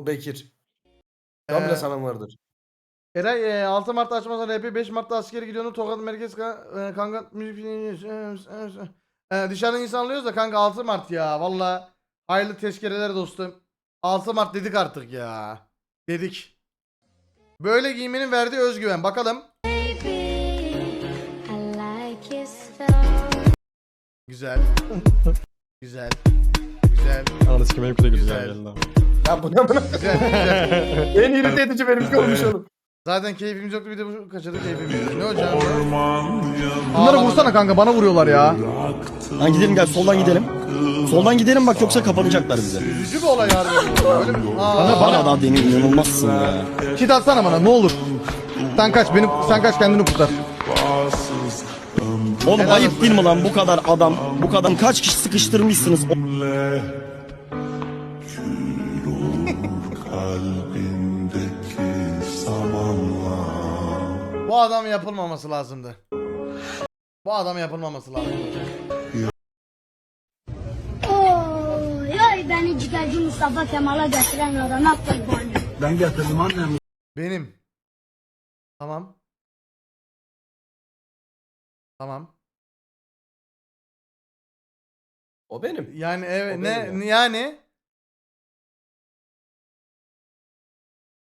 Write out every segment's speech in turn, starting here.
O Bekir. Tam Ee, bile sana vardır. Eray e, 6 Mart'ta açmazsan RP 5 Mart'ta askere gidiyorsun Tokat Merkez ka, e, kanka e, dışarıdan insan alıyoruz da kanka 6 Mart ya valla. Hayırlı tezkereler dostum. 6 Mart dedik artık ya. Dedik. Böyle giymenin verdiği özgüven. Bakalım. Güzel. Güzel. Güzel. Ananı sikim benimki de güzel Güzel. geldi. Ya bu ne güzel güzel en irite edici benimki olmuş oğlum. zaten keyfimiz yoktu bir de bu kaçırdı keyfimiz ne hocam Bunları vursana kanka bana vuruyorlar ya. Lan gidelim gel soldan gidelim. Soldan gidelim bak yoksa kapanacaklar bize. üzücü bir olay harbi öyle mi? Aa, Bana daha demin inanılmazsın ya. Kit atsana bana ne olur. Sen kaç beni sen kaç kendini kurtar. Oğlum ayıp değil mi lan bu kadar adam, bu kadar kaç kişi sıkıştırmışsınız? Bu adam yapılmaması lazımdı. Bu adam yapılmaması lazımdı. Oy oy beni ciğerci Mustafa Kemal'a getiren adama kurbanım. Benim. Tamam. Tamam. O benim. Yani evet O ne benim yani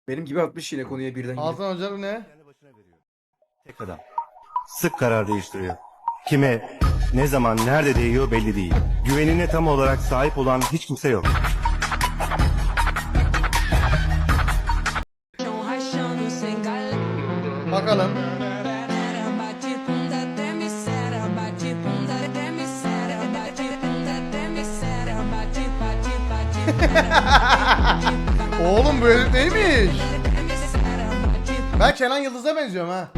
Benim gibi atmış yine konuya birden girip. Altan Hoca ne? Tek adam. Sık karar değiştiriyor. Kime, ne zaman, nerede değiyor belli değil. Güvenine tam olarak sahip olan hiç kimse yok. Bakalım. Bu herif neymiş? Ben Kenan Yıldız'a benziyorum ha.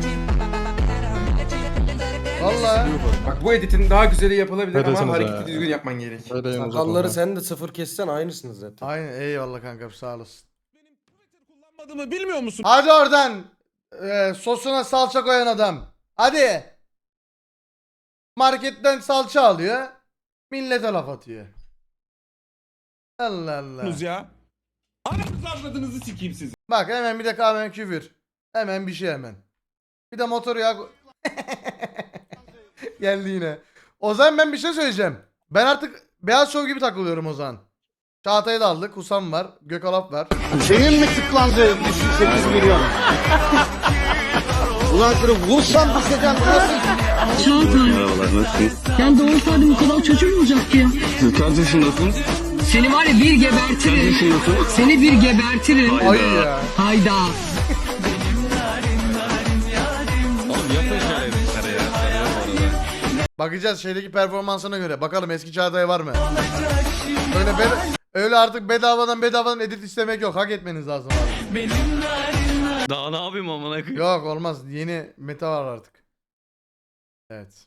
Vallahi. Bak bu editin daha güzeli yapılabilir ama hareketi ya. düzgün yapman gerek. Sakalları sen de sıfır kessen aynısınız zaten. Aynen eyvallah kanka sağ olasın. Kullanmadığımı bilmiyor musun? Hadi oradan. Ee, sosuna salça koyan adam. Hadi. Marketten salça alıyor. Millete laf atıyor. Allah Allah. ya. Ananızı avradınızı sikeyim sizi. Bak hemen bir de hemen küfür. Hemen bir şey hemen. Bir de motor yağı... ko- Geldi yine. O zaman ben bir şey söyleyeceğim. Ben artık Beyaz Şov gibi takılıyorum o zaman. Çağatay'ı da aldık. Husam var. Gökalap var. Şeyin mi tıklandı 8 milyon? Ulan şunu vursam düşeceğim nasıl? Çağatay. Sen doğursaydım bu kadar çocuğum olacak ya. Kaç yaşındasın? Seni var ya bir gebertirim. Seni bir gebertirim. Ay ya. Hayda. Bakacağız şeydeki performansına göre. Bakalım eski Çağatay var mı? Öyle bed- öyle artık bedavadan bedavadan edit istemek yok. Hak etmeniz lazım abi. Daha ne yapayım amına koyayım? Yok olmaz. Yeni meta var artık. Evet.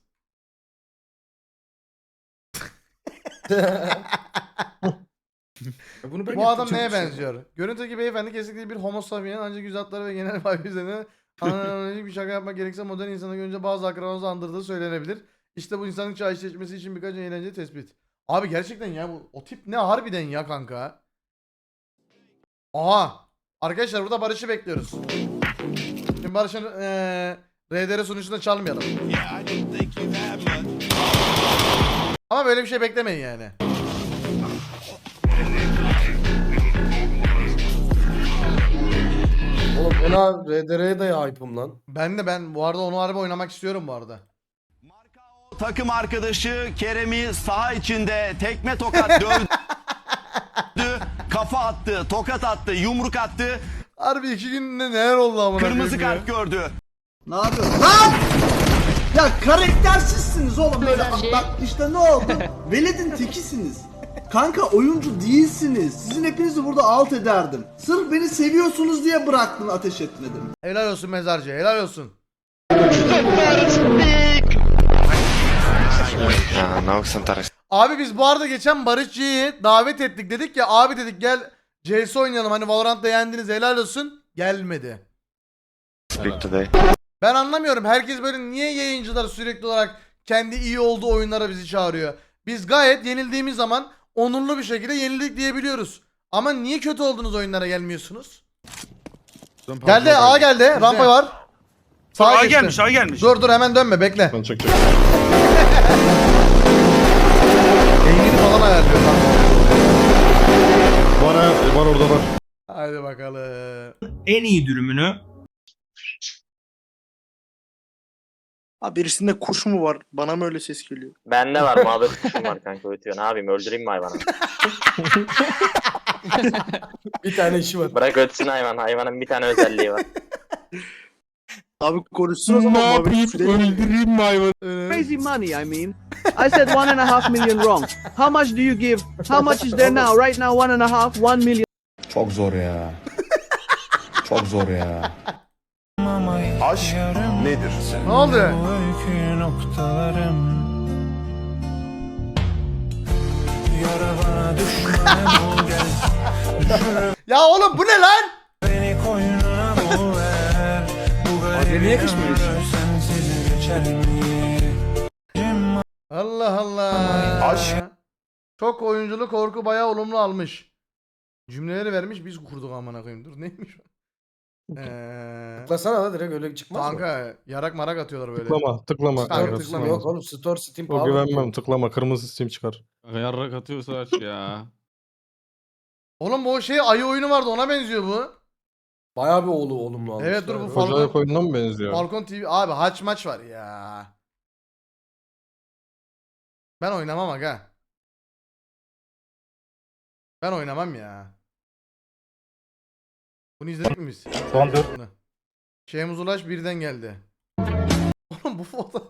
Bunu ben Bu yaptım, adam çok neye güzel. benziyor? Görüntüdeki beyefendi kesinlikle bir homo sapien ancak yüz hatları ve genel vibe üzerine analojik bir şaka yapmak gerekirse modern insanı görünce bazı akrabanızı andırdığı söylenebilir. İşte bu insanın çağ işleşmesi için birkaç eğlence tespit. Abi gerçekten ya bu o tip ne harbiden ya kanka. Aha. Arkadaşlar burada Barış'ı bekliyoruz. Şimdi Barış'ın eee RDR sunucunda çalmayalım. Ama böyle bir şey beklemeyin yani. Oğlum fena RDR'ye de hype'ım lan. Ben de ben bu arada onu harbi oynamak istiyorum bu arada. Takım arkadaşı Kerem'i saha içinde tekme tokat dövdü. kafa attı, tokat attı, yumruk attı, Harbi iki günde neler oldu amına kırmızı koyayım ya. kart gördü. Ne yapıyorsun? Lan! Ya karaktersizsiniz oğlum böyle. Bak işte ne oldu? Veled'in tekisiniz. Kanka oyuncu değilsiniz. Sizin hepinizi burada alt ederdim. Sırf beni seviyorsunuz diye bıraktın ateş ettin dedim. Helal olsun mezarcı helal olsun. Abi biz bu arada geçen Barışçı'yı davet ettik dedik ya abi dedik gel CS oynayalım hani Valorant'ta yendiniz helal olsun gelmedi. Ben anlamıyorum herkes böyle niye yayıncılar sürekli olarak kendi iyi olduğu oyunlara bizi çağırıyor. Biz gayet yenildiğimiz zaman onurlu bir şekilde yenildik diyebiliyoruz. Ama niye kötü olduğunuz oyunlara gelmiyorsunuz? Geldi A geldi. Rampa var. Sağa A geçti. gelmiş A gelmiş. Dur dur hemen dönme bekle. Ben çekeceğim. Eğimini falan ayarlıyor. Tamam. Var ha, var orada var. Haydi bakalım. En iyi dürümünü Abi birisinde kuş mu var? Bana mı öyle ses geliyor? Bende var muhabbet kuşum var kanka ötüyor. Ne yapayım öldüreyim mi hayvanı? Bir tane işi var. Bırak ötsün hayvan. Hayvanın bir tane özelliği var. Abi konuşsun o zaman. muhabbet sürelim. öldüreyim mi hayvanı? Crazy money, I mean. I said one and a half million wrong. How much do you give? How much is there now? Right now, one and a half, one million. Çok zor ya. Çok zor ya. Aşk nedir? Ne oldu? ya oğlum bu ne lan? Abi niye yakışmıyor? Allah Allah. Aşk. Çok oyunculu korku bayağı olumlu almış. Cümleleri vermiş biz kurduk amına koyayım. Dur neymiş o? Eee Tıklasana da direkt öyle çıkmaz mı? kanka yarak marak atıyorlar böyle. Tıklama tıklama. Kanka, Evet, tıklama. Yok oğlum Store Steam O pahalı. güvenmem tıklama kırmızı steam çıkar. Yarrak atıyorsa aç ya. Oğlum bu şey ayı oyunu vardı ona benziyor bu. Bayağı bir oğlu olumlu almışlar. Evet, dur bu Evet. Falcon- Acayip oyununa mı benziyor? Falcon TV abi haç maç var ya. Ben oynamam aga. Ben oynamam ya. Bunu izledik mi biz? Son dört. Bunu. Şeyhmuz Ulaş birden geldi. Oğlum bu foto...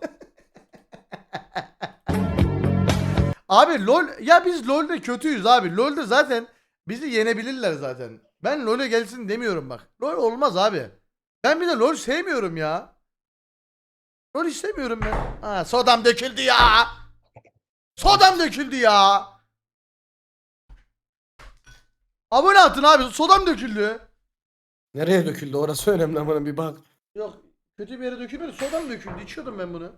abi LoL ya biz LoL'de kötüyüz abi. LoL'de zaten bizi yenebilirler zaten. Ben LoL'e gelsin demiyorum bak. LoL olmaz abi. Ben bir de LoL sevmiyorum ya. LoL istemiyorum ben. Ha sodam döküldü ya. Sodam döküldü ya. Abone atın abi. Sodam döküldü. Nereye döküldü orası önemli ama bir bak. Yok kötü bir yere dökülmedi. Sodam döküldü. İçiyordum ben bunu.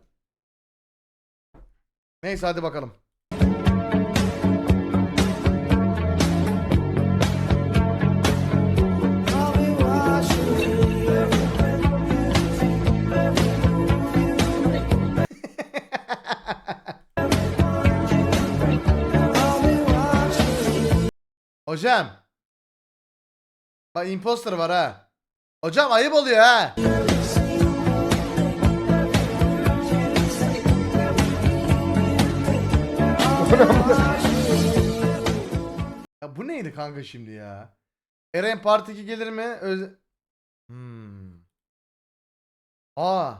Neyse hadi bakalım. Hocam. Bak imposter var ha. Hocam ayıp oluyor ha. ya bu neydi kanka şimdi ya? Eren Part 2 gelir mi? Öz hmm. Aa,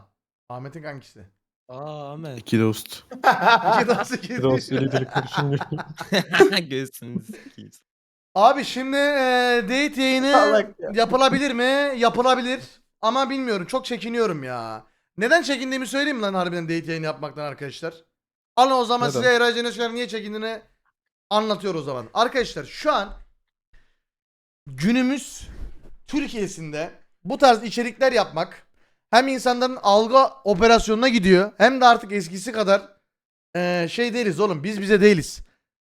Ahmet'in kankisi. Aa Ahmet. İki dost. İki dans iki İki dost elektrik kurşun Göğsünüz. Abi şimdi e, date yayını Salak ya. yapılabilir mi? Yapılabilir. Ama bilmiyorum. Çok çekiniyorum ya. Neden çekindiğimi söyleyeyim mi lan harbiden date yayını yapmaktan arkadaşlar? Alın o zaman Neden? size Eray Ceneşler niye çekindiğini anlatıyor o zaman. Arkadaşlar şu an günümüz Türkiye'sinde bu tarz içerikler yapmak hem insanların algı operasyonuna gidiyor hem de artık eskisi kadar eee, şey değiliz oğlum biz bize değiliz.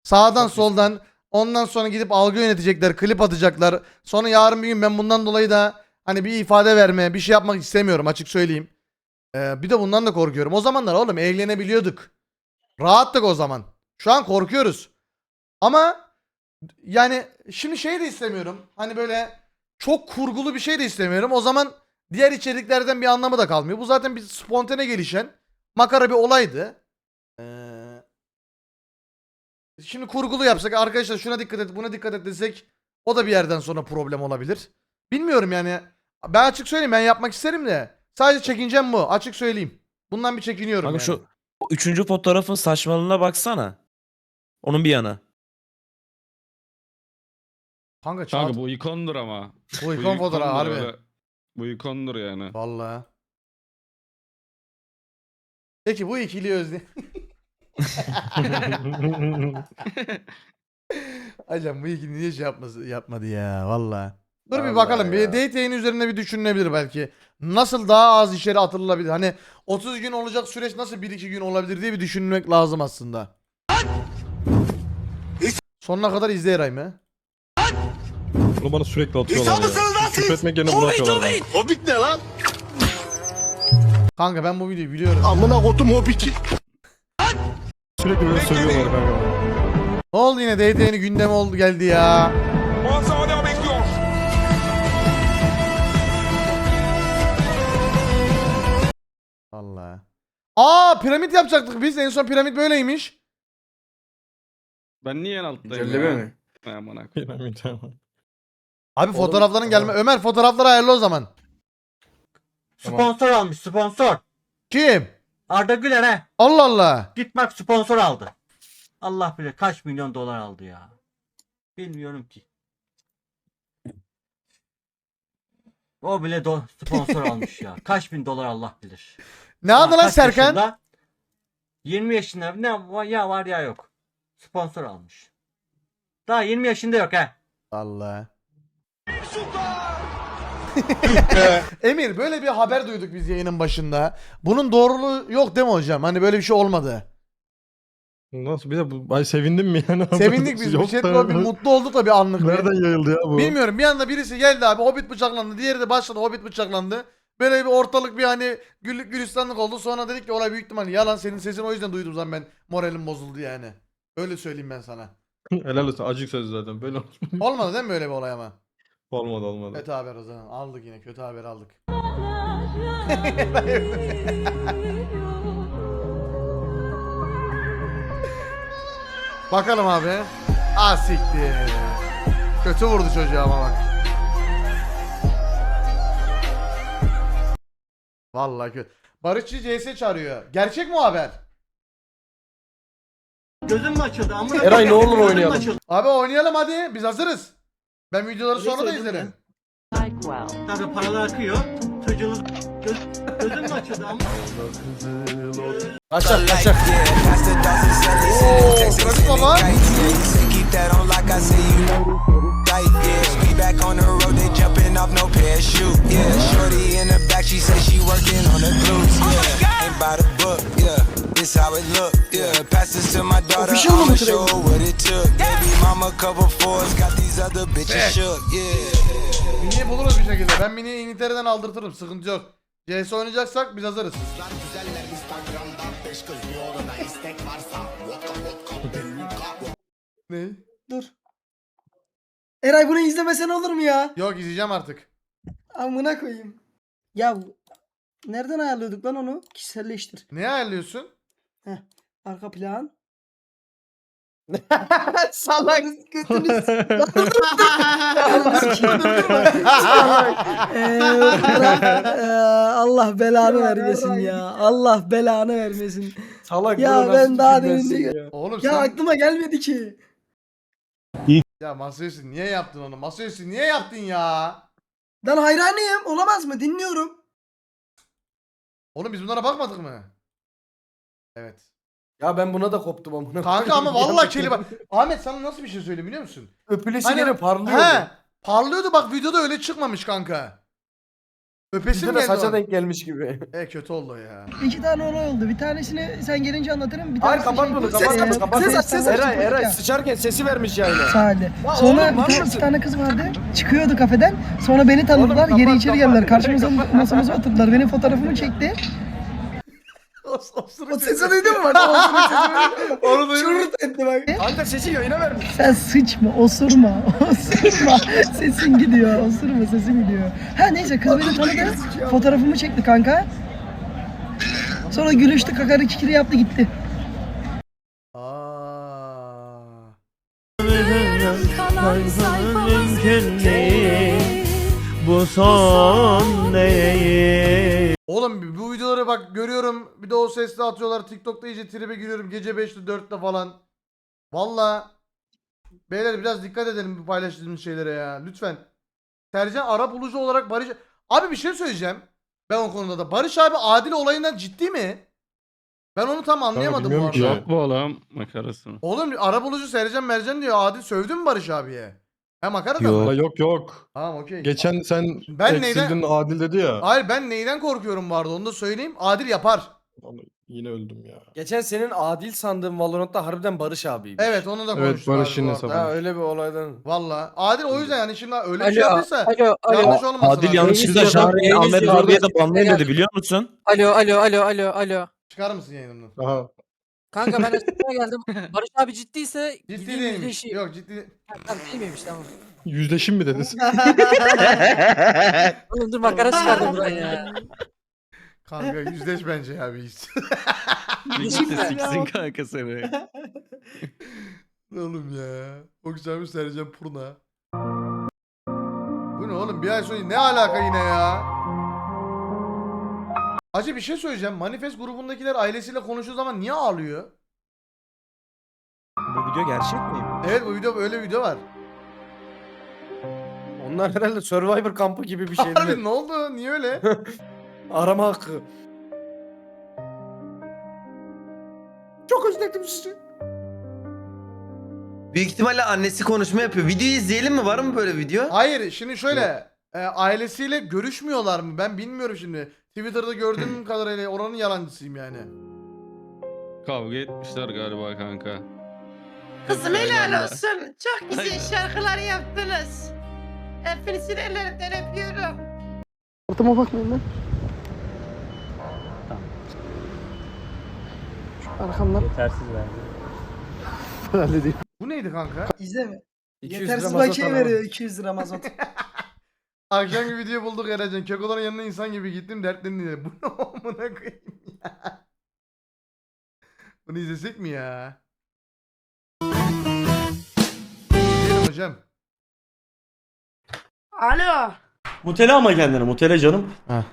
Sağdan soldan ondan sonra gidip algı yönetecekler, klip atacaklar. Sonra yarın bir gün ben bundan dolayı da hani bir ifade verme, bir şey yapmak istemiyorum açık söyleyeyim. Eee, bir de bundan da korkuyorum. O zamanlar oğlum eğlenebiliyorduk. Rahattık o zaman. Şu an korkuyoruz. Ama yani şimdi şey de istemiyorum. Hani böyle çok kurgulu bir şey de istemiyorum. O zaman diğer içeriklerden bir anlamı da kalmıyor. Bu zaten bir spontane gelişen makara bir olaydı. Şimdi kurgulu yapsak arkadaşlar şuna dikkat et buna dikkat et desek o da bir yerden sonra problem olabilir. Bilmiyorum yani. Ben açık söyleyeyim ben yapmak isterim de. Sadece çekincem bu. Açık söyleyeyim. Bundan bir çekiniyorum Kanka yani. şu o üçüncü fotoğrafın saçmalığına baksana. Onun bir yana. Kanka, Kanka çat- bu ikondur ama. bu ikon fotoğrafı harbi. öyle. Bu ikondur yani. Vallahi. Peki bu ikili özle. Hocam bu ikili niye şey yapması, yapmadı ya valla. Dur bir Vallahi bakalım. Bir ya. date yayını üzerine bir düşünülebilir belki. Nasıl daha az içeri atılabilir? Hani 30 gün olacak süreç nasıl 1-2 gün olabilir diye bir düşünmek lazım aslında. Sonuna kadar izle Eray mı? Bunu bana sürekli atıyorlar ya. Küfretmek yerine bunu atıyorlar. Hobbit ne lan? Kanka ben bu videoyu biliyorum. Amına kotum Hobbit'i. Sürekli böyle sövüyorlar kanka. Ne oldu yine DT'nin gündemi oldu geldi ya. Allah. Aa piramit yapacaktık biz. En son piramit böyleymiş. Ben niye en alttayım Güncelleme mi? Aman akıyım. Abi fotoğrafların gelme. Ömer fotoğrafları ayarla o zaman. Sponsor almış sponsor. Kim? Arda Güler he. Allah Allah. Git bak sponsor aldı. Allah bilir kaç milyon dolar aldı ya. Bilmiyorum ki. O bile do- sponsor almış ya. Kaç bin dolar Allah bilir. Ne adı Daha lan kaç Serkan? yaşında? 20 yaşında ne va- ya var ya yok. Sponsor almış. Daha 20 yaşında yok he. Allah. Emir böyle bir haber duyduk biz yayının başında. Bunun doğruluğu yok değil mi hocam? Hani böyle bir şey olmadı. Nasıl bir de bu ay sevindim mi yani? Sevindik biz. Bir Yok şey da- bir mutlu olduk da bir anlık. bir. Nereden yayıldı ya bu? Bilmiyorum bir anda birisi geldi abi Hobbit bıçaklandı. Diğeri de başladı Hobbit bıçaklandı. Böyle bir ortalık bir hani güllük gülistanlık oldu. Sonra dedik ki olay büyük ihtimalle yalan senin sesini o yüzden duydum zaman ben moralim bozuldu yani. Öyle söyleyeyim ben sana. Helal olsun acık söz zaten böyle olmuş. Olmadı değil mi böyle bir olay ama? Olmadı olmadı. Kötü haber o zaman. Aldık yine kötü haber aldık. Bakalım abi. Ah siktir. Kötü vurdu çocuğa ama bak. Vallahi kötü. Barışçı CS çağırıyor. Gerçek mi o haber? Gözüm mü açıldı? Amına Eray, ne olur oynayalım. Abi oynayalım hadi. Biz hazırız. Ben videoları sonra da izlerim. Tabii paralar akıyor. Çocuğunuz göz, gözüm mü açıldı? Amına Kaçak kaçak. Oo, Trafik baba. Official mı Mini'yi buluruz bir şekilde. Ben Mini'yi İngiltere'den aldırtırım. Sıkıntı yok. CS oynayacaksak biz hazırız. ne? Dur. Eray bunu izlemesen olur mu ya? Yok izleyeceğim artık. Amına koyayım. Ya nereden ayarlıyorduk lan onu? Kişiselleştir. Ne ayarlıyorsun? Arka plan. Salak. Ee, Allah belanı vermesin ya. Allah belanı vermesin. Salak. Ya ben daha demin? Oğlum Ya sen... aklıma gelmedi ki. Ya Masayoshi niye yaptın onu? Masayoshi niye yaptın ya? Ben hayranıyım. Olamaz mı? Dinliyorum. Oğlum biz bunlara bakmadık mı? Evet. Ya ben buna da koptum amına. Kanka ama vallahi kelime... Ahmet sana nasıl bir şey söyleyeyim biliyor musun? Öpülesi Hani- parlıyor. He. Parlıyordu bak videoda öyle çıkmamış kanka. Öpesim de geldi saça ona. denk gelmiş gibi. E kötü oldu ya. İki tane olay oldu. Bir tanesini sen gelince anlatırım. Bir Hayır tanesini kapat şey- bunu kapat Ee, kapat kapat. ses aç, ses aç. Eray Eray Ya. sıçarken sesi vermiş yayına. Sade. Ya Sonra oğlum, bir var tane, mısın? bir tane kız vardı. Çıkıyordu kafeden. Sonra beni tanıdılar. Oğlum, Geri kapat, içeri kapat. geldiler. Karşımıza masamıza oturdular. Benim fotoğrafımı çekti. O sesi duydun mu Onu duydum. Çırırt etti bak. Kanka sesi yayına vermiş. Sen sıçma, osurma, osurma. Sesin gidiyor, osurma, sesin gidiyor. Ha neyse kız beni tanıdı. Fotoğrafımı çekti kanka. Sonra gülüştü, kakar kikiri yaptı gitti. Aa. Bu son değil. Oğlum bu videoları bak görüyorum. Bir de o sesle atıyorlar. TikTok'ta iyice tribe giriyorum. Gece 5'te 4'te falan. Valla. Beyler biraz dikkat edelim bu paylaştığımız şeylere ya. Lütfen. Sercan Arap ulucu olarak Barış... Abi bir şey söyleyeceğim. Ben o konuda da. Barış abi Adil olayından ciddi mi? Ben onu tam anlayamadım bu bilmiyorum arada. ki. Yok bu oğlum makarasını. Oğlum Arap ulucu Sercan Mercan diyor. Adil sövdü mü Barış abiye? He makara da Yok mı? yok. yok. Tamam okey. Geçen sen Ben eksildin neyden- adil dedi ya. Hayır ben neyden korkuyorum vardı onu da söyleyeyim. Adil yapar. Yine öldüm ya. Geçen senin adil sandığın Valorant'ta harbiden Barış abiymiş. Evet onu da Evet, bu hesabı. arada. Ha öyle bir olaydan. Valla. Adil o yüzden yani şimdi öyle bir şey Alo, yaptıysa alo, alo. yanlış olmasın Adil abi. yanlışlıkla Yayın Şahre'yi izliyor. Ahmet abiye de banlayın dedi biliyor musun? Alo, alo, alo, alo, alo. Çıkar mısın yayınımdan? Aha. Kanka ben açıklamaya geldim. Barış abi ciddiyse Ciddi gideyim değilmiş. yüzleşeyim. Yok ciddi. Ha, Tamam değil miymiş tamam. Yüzleşim mi dediniz? Oğlum dur makara çıkardım buradan ya. Kanka yüzleş bence ya bir iş. Siksin kanka seni. oğlum ya. Okşamış Sercan Purna. Bu ne oğlum bir ay sonra ne alaka yine ya? Hacı bir şey söyleyeceğim. Manifest grubundakiler ailesiyle konuştuğu zaman niye ağlıyor? Bu video gerçek mi? Evet bu video böyle video var. Onlar herhalde Survivor kampı gibi bir Harbi şeydi. ne oldu? Niye öyle? Arama hakkı. Çok özledim sizi. Büyük ihtimalle annesi konuşma yapıyor. Videoyu izleyelim mi? Var mı böyle video? Hayır şimdi şöyle. e, ailesiyle görüşmüyorlar mı? Ben bilmiyorum şimdi. Twitter'da gördüğüm kadarıyla oranın yalancısıyım yani. Kavga etmişler galiba kanka. Kızım helal olsun. Çok güzel şarkılar yaptınız. Hepinizin ellerinden öpüyorum. Ortama bakmayın lan. Arkamdan. Yetersiz bence. Bu neydi kanka? İzleme. 200 lira mazot alalım. 200 lira mazot. Akşam bir video bulduk Eracan. Kekoların yanına insan gibi gittim dertlerini dinledim. Bu ne amına koyayım ya. Bunu izlesek mi ya? İzleyelim hocam. Alo. Mutele ama kendini mutele canım. Heh.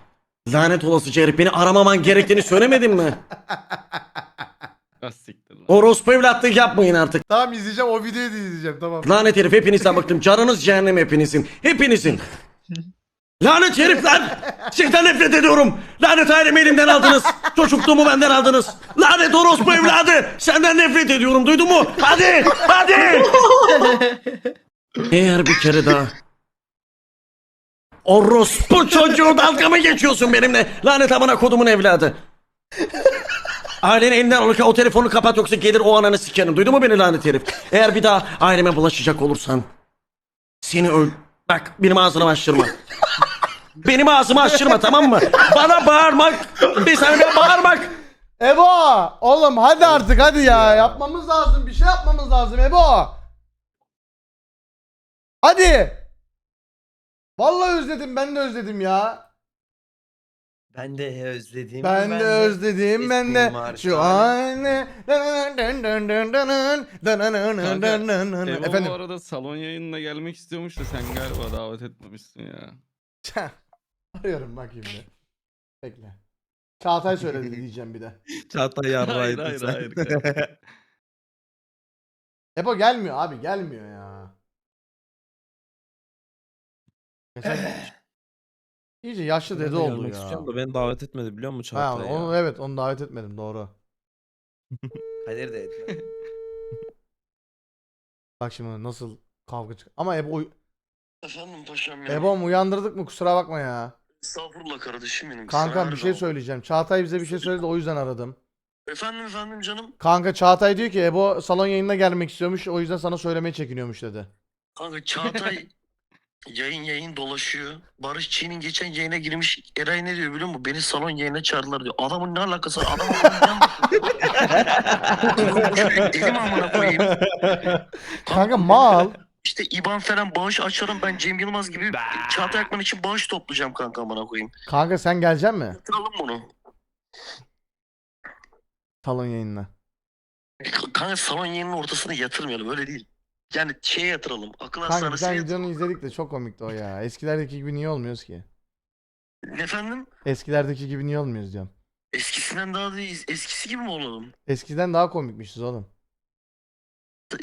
Lanet olası herif beni aramaman gerektiğini söylemedin mi? Az siktir lan. Orospu evlatlık yapmayın artık. Tamam izleyeceğim o videoyu da izleyeceğim tamam. Lanet herif hepinizden bıktım. Canınız cehennem hepinizin. Hepinizin. Lanet herifler! Sizden nefret ediyorum. Lanet ailemi elimden aldınız. Çocukluğumu benden aldınız. Lanet orospu evladı! Senden nefret ediyorum duydun mu? Hadi! Hadi! Eğer bir kere daha Orospu çocuğu dalga mı geçiyorsun benimle? Lanet amına kodumun evladı. Ailenin elinden alırken o telefonu kapat yoksa gelir o ananı sikerim. Duydun mu beni lanet herif? Eğer bir daha aileme bulaşacak olursan seni öl... Bak benim ağzını açtırma. benim ağzımı açtırma tamam mı? Bana bağırmak, bir saniye bağırmak. Ebo! Oğlum hadi artık hadi ya. Yapmamız lazım. Bir şey yapmamız lazım Ebo. Hadi. Vallahi özledim. Ben de özledim ya. Ben de özledim. Ben de özledim. Ben de şu. Eva bu Efendim. arada salon yayınına gelmek istiyormuş da sen galiba davet etmemişsin ya. Arıyorum bakayım bir. Bekle. Çağatay söyledi diyeceğim bir de. Çağatay Hayır hayır hayır. kanka. Ebo gelmiyor abi gelmiyor ya. Geçen İyice yaşlı dede oldu ya. beni davet etmedi biliyor musun Ha, onu evet onu davet etmedim doğru. Kadir de ediyor. Bak şimdi nasıl kavga çık. Ama Ebo uy- Efendim paşam ya. Ebom uyandırdık mı kusura bakma ya. Estağfurullah kardeşim benim. Kankam bir Sen şey nerede söyleyeceğim. Çağatay bize bir şey söyledi o yüzden aradım. Efendim efendim canım. Kanka Çağatay diyor ki Ebo salon yayınına gelmek istiyormuş o yüzden sana söylemeye çekiniyormuş dedi. Kanka Çağatay yayın yayın dolaşıyor. Barış Çiğ'nin geçen yayına girmiş. Eray ne diyor biliyor musun? Beni salon yayına çağırdılar diyor. Adamın ne alakası var? Adam mi amına koyayım? Kanka mal. İşte İban falan bağış açarım ben Cem Yılmaz gibi Çağatay Akman için bağış toplayacağım kanka amına koyayım. Kanka sen gelecek mi Yatıralım bunu. salon yayınına? Kanka salon yayının ortasına yatırmayalım öyle değil. Yani şeye yatıralım. Akıl Kanka sen yatıralım. videonu izledik de çok komikti o ya. Eskilerdeki gibi niye olmuyoruz ki? Efendim? Eskilerdeki gibi niye olmuyoruz diyorum. Eskisinden daha değil. Eskisi gibi mi olalım? Eskiden daha komikmişiz oğlum.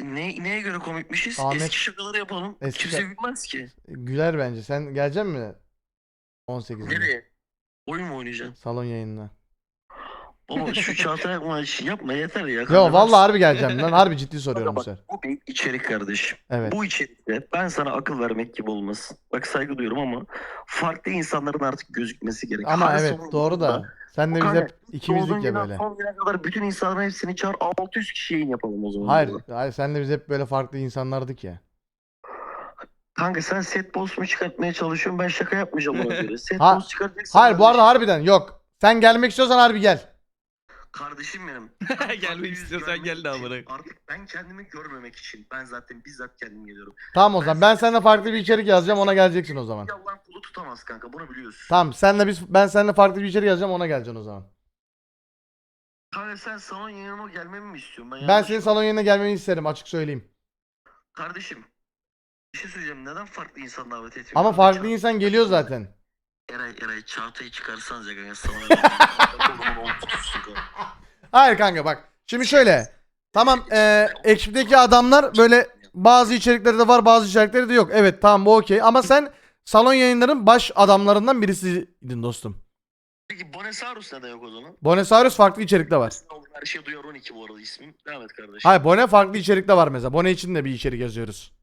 Ne, neye göre komikmişiz? Ahmet- Eski şakaları yapalım. Eski Kimse bilmez ki. Güler bence. Sen gelecek mi? 18'inde. Nereye? Oyun mu oynayacaksın? Salon yayınına. Baba şu Çağatay Akman işi yapma yeter ya. Yo vallahi harbi geleceğim lan. Harbi ciddi soruyorum bu Bak, sefer. Bu bir içerik kardeşim. Evet. Bu içerikte ben sana akıl vermek gibi olmasın. Bak saygı duyuyorum ama farklı insanların artık gözükmesi gerek. Ama Her evet doğru da. Sen de biz Kanka, hep ikimizlik ya böyle. Son güne kadar bütün insanların hepsini çağır 600 kişi yayın yapalım o zaman. Hayır, burada. hayır sen de biz hep böyle farklı insanlardık ya. Kanka sen set boss mu çıkartmaya çalışıyorsun ben şaka yapmayacağım ona göre. Set Ha- boss çıkartacaksın. Hayır bu arada kardeşim. harbiden yok. Sen gelmek istiyorsan harbi gel. Kardeşim benim. Gelmek istiyorsan gel de amına. Artık ben kendimi görmemek için. Ben zaten bizzat kendim geliyorum. Tamam o zaman ben seninle farklı bir içerik yazacağım ona geleceksin o zaman. Allah'ın kulu tutamaz kanka bunu biliyorsun. Tamam senle biz ben seninle farklı bir içerik yazacağım ona geleceksin o zaman. Kanka sen salon yayınıma gelmemi mi istiyorsun? Ben yanlış senin salon yerine gelmeni isterim açık söyleyeyim. Kardeşim. Bir şey söyleyeceğim. Neden farklı insan davet etmiyorsun? Ama farklı insan geliyor zaten. Eray Eray Çağatay'ı çıkarsanız ya kanka kanka. Hayır kanka bak. Şimdi şöyle. Tamam eee ekipteki adamlar böyle bazı içerikleri de var bazı içerikleri de yok. Evet tamam bu okey ama sen salon yayınların baş adamlarından birisiydin dostum. Peki Bonesaurus neden yok o zaman? Bonesaurus farklı içerikte var. Her şey duyar 12 bu arada ismim. Devam et kardeşim. Hayır Bone farklı içerikte var mesela. Bone için de bir içerik yazıyoruz.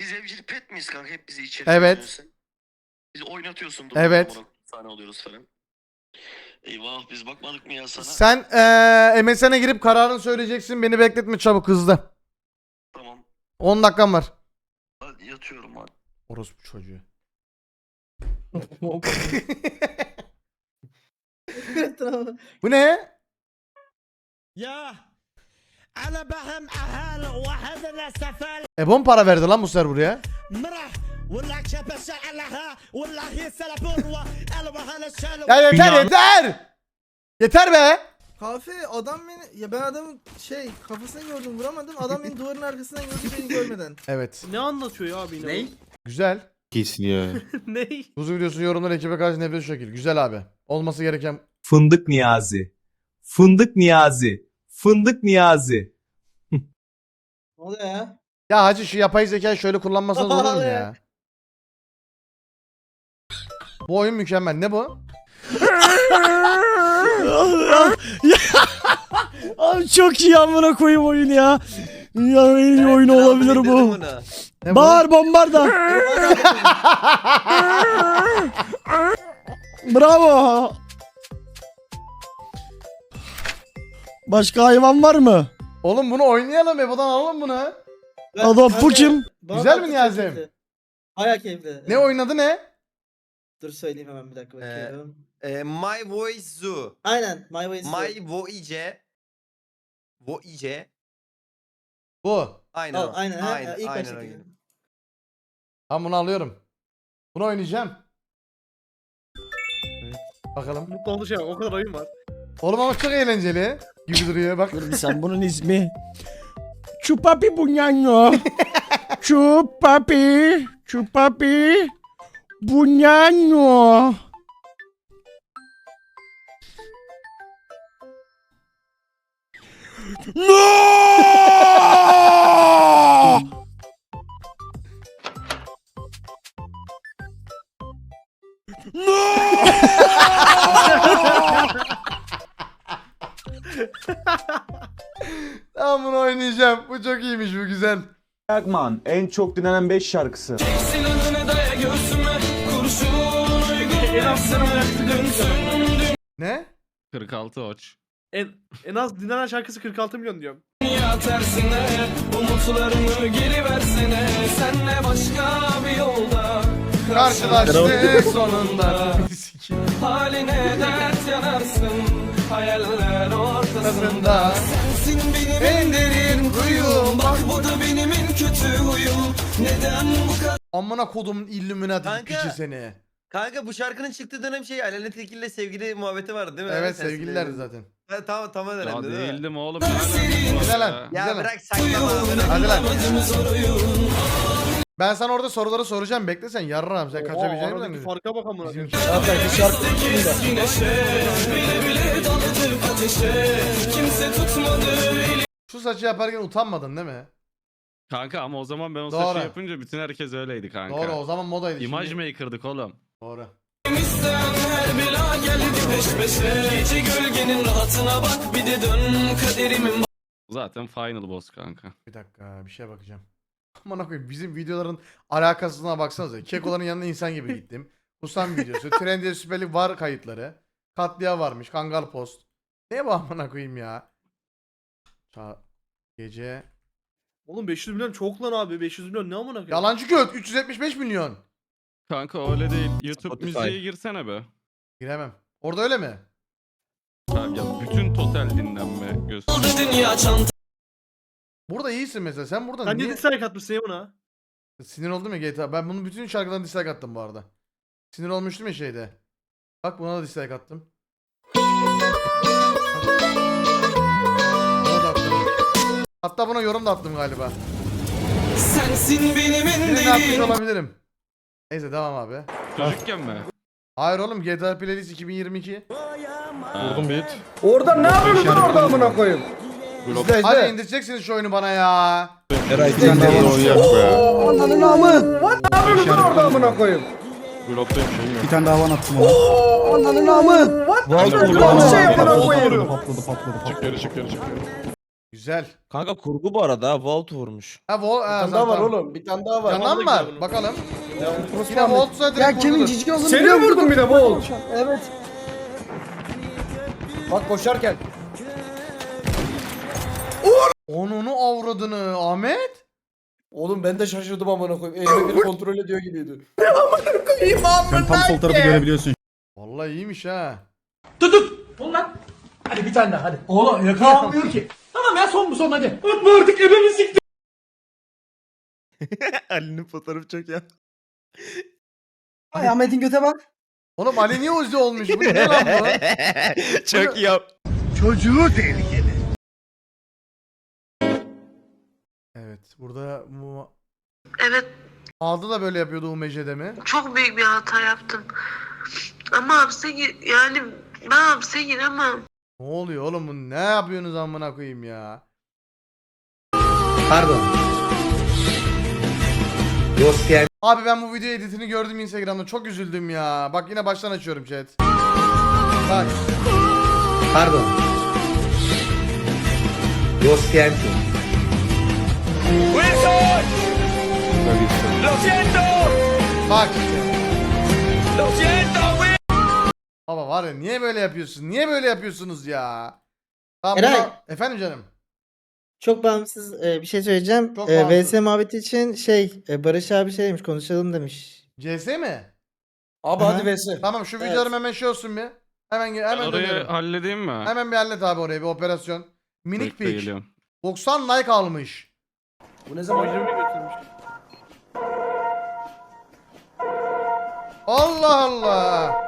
Biz evcil pet miyiz kanka? Hep bizi içeri Evet. sokuyorsun. Bizi oynatıyorsun. Evet. Sahne oluyoruz falan. Eyvah biz bakmadık mı ya sana? Sen eee MSN'e girip kararını söyleyeceksin. Beni bekletme çabuk hızlı. Tamam. 10 dakikam var. Hadi yatıyorum hadi. Orospu çocuğu. Bu ne? Ya. Ana behem ahal vahadna sefal Ebon para verdi lan bu sefer buraya. مرح ولا كبس علىها ولا هي سلبون والوهله شالوا Ya yeter yeter. Yeter be. Kafe adam beni ya ben adamın şey kafasını gördüm vuramadım adam beni duvarın arkasından gördü beni görmeden. Evet. Ne anlatıyor ya abi Ney? Güzel. Kesin ya. Ney? Kuzu videosu yorumlar ekibe karşı nefret şu şekil. Güzel abi. Olması gereken Fındık Niyazi. Fındık Niyazi. Fındık Niyazi. Ne oluyor ya? Ya hacı şu yapay zekayı şöyle kullanmasanız olur mu ya? Bu oyun mükemmel. Ne bu? Abi çok iyi amına koyayım oyun ya. Ya en iyi oyun olabilir bu. Ne bu? Bağır bombarda. Bravo. Başka hayvan var mı? Oğlum bunu oynayalım Ebo'dan alalım bunu. Adam bu kim? Güzel mi Niyazim? Baya keyifli. Ne oynadı ne? Dur söyleyeyim hemen bir dakika bakıyorum. My Voice Zoo. Aynen My Way My Voice. Voice. Bu. Aynen. Al, o. aynen, ha, aynen, ilk aynen baştaki. öyle. Ben bunu alıyorum. Bunu oynayacağım. Bakalım. Mutlu oldu şey o kadar oyun var. Oğlum ama çok eğlenceli gibi duruyor bak. Dur bir sen bunun ismi. Chupapi Bunyano. Chupapi. Chupapi. Bunyano. No! Tamam bunu oynayacağım. Bu çok iyiymiş bu güzel. Bergman en çok dinlenen 5 şarkısı. Ne? 46 oç. En, en az dinlenen şarkısı 46 milyon diyorum. Karşılaştık sonunda. Haline dert yanarsın hayaller Ortasında. En derin kuyum. Bak bu da benim en kötü huyum Neden bu kadar Amına kodumun piçi seni. Kanka bu şarkının çıktığı dönem şey Aleyna Tilki'yle sevgili muhabbeti vardı değil mi? Evet Sen sevgililerdi zaten. Ha, tamam tamam Ya dönemde değil mi? değildim oğlum. Güzel lan. Ya Güzel lan. bırak saklama. Hadi lan. Ben sana orada soruları soracağım. Bekle sen yarrağım. Sen kaçabileceğini mi zannediyorsun? farka bak amına. Bizimki- Şu saçı yaparken utanmadın değil mi? Kanka ama o zaman ben o Doğru. saçı yapınca bütün herkes öyleydi kanka. Doğru o zaman modaydı. İmaj şimdi. maker'dık oğlum. Doğru. Zaten final boss kanka. Bir dakika bir şeye bakacağım. Aman koyayım bizim videoların alakasına baksanıza. Kekoların yanına insan gibi gittim. Usam videosu. Trendyol Süper Lig var kayıtları. Katliam varmış. Kangal Post. Ne bu amına koyayım ya? Ça gece. Oğlum 500 milyon çok lan abi. 500 milyon ne amına koyayım? Yalancı göt 375 milyon. Kanka öyle değil. YouTube Spotify. müziğe girsene be. Giremem. Orada öyle mi? Ha, ya bütün total dinlenme göster. dünya çanta. Burada iyisin mesela. Sen burada Sen niye... niye dislike atmışsın ya buna? Sinir oldum ya GTA. Ben bunun bütün şarkılarına dislike attım bu arada. Sinir olmuştum ya şeyde. Bak buna da dislike attım. Buna da attım. Hatta buna yorum da attım galiba. Sensin benim Birini atmış olabilirim. Neyse devam abi. Çocukken mi? Hayır oğlum GTA Playlist 2022. Vurdum beat. Orada ne yapıyorsun lan orada amına koyayım? Glob. Hadi indireceksiniz şu oyunu bana ya. Sen de oynayak be. Ananın amı. Ne yapıyorsun lan orada amına koyayım? Şeyim yok. Bir tane daha van attım ona. Ananın amı. What? şey amına koyayım. Patladı patladı Çık geri çık geri çık geri. Güzel. Kanka kurgu bu arada. Volt vurmuş. Ha vol ha, Bir tane daha var oğlum. Bir tane daha var. Yanan Vallahi var. Bakalım. Yine Volt'sa direkt vurulur. cici olduğunu Seni mi vurdun bir de Volt? Evet. Bak koşarken. Onunu avradını Ahmet. Oğlum ben de şaşırdım amına koyayım. Elime bir kontrol ediyor gibiydi. Sen tam sol tarafı görebiliyorsun. Vallahi iyiymiş ha. Hadi bir tane daha hadi. Oğlum yakalanmıyor ki. Tamam ya son bu son hadi. Atma artık ebemi siktir. Ali'nin fotoğrafı çok ya. Ay Ahmet'in göte bak. Oğlum Ali niye Uzi olmuş? Bu ne lan bu? çok iyi yap. Evet burada bu Evet Aldı da böyle yapıyordu UMC'de mi? çok büyük bir hata yaptım. Ama hapse gi- yani ben hapse giremem. Ne oluyor oğlum bu ne yapıyorsunuz amına koyayım ya? Pardon. Dosya. Abi ben bu video editini gördüm Instagram'da çok üzüldüm ya. Bak yine baştan açıyorum chat. Bak. Pardon. Dosya. Bak işte. Var ya niye böyle yapıyorsun? Niye böyle yapıyorsunuz ya? Tamam, Eray. buna- Efendim canım. Çok bağımsız e, bir şey söyleyeceğim. Çok E, bağımsız. VS muhabbeti için şey e, Barış abi şey demiş konuşalım demiş. CS mi? Abi Aha. hadi vs. Tamam şu Evet. videolarım hemen şey olsun bir. Hemen gel- hemen Orayı dönüyorum. halledeyim mi? Hemen bir hallet abi oraya bir operasyon. Minik Bekle, geliyorum. 90 like almış. Bu ne zaman götürmüş? Allah Allah.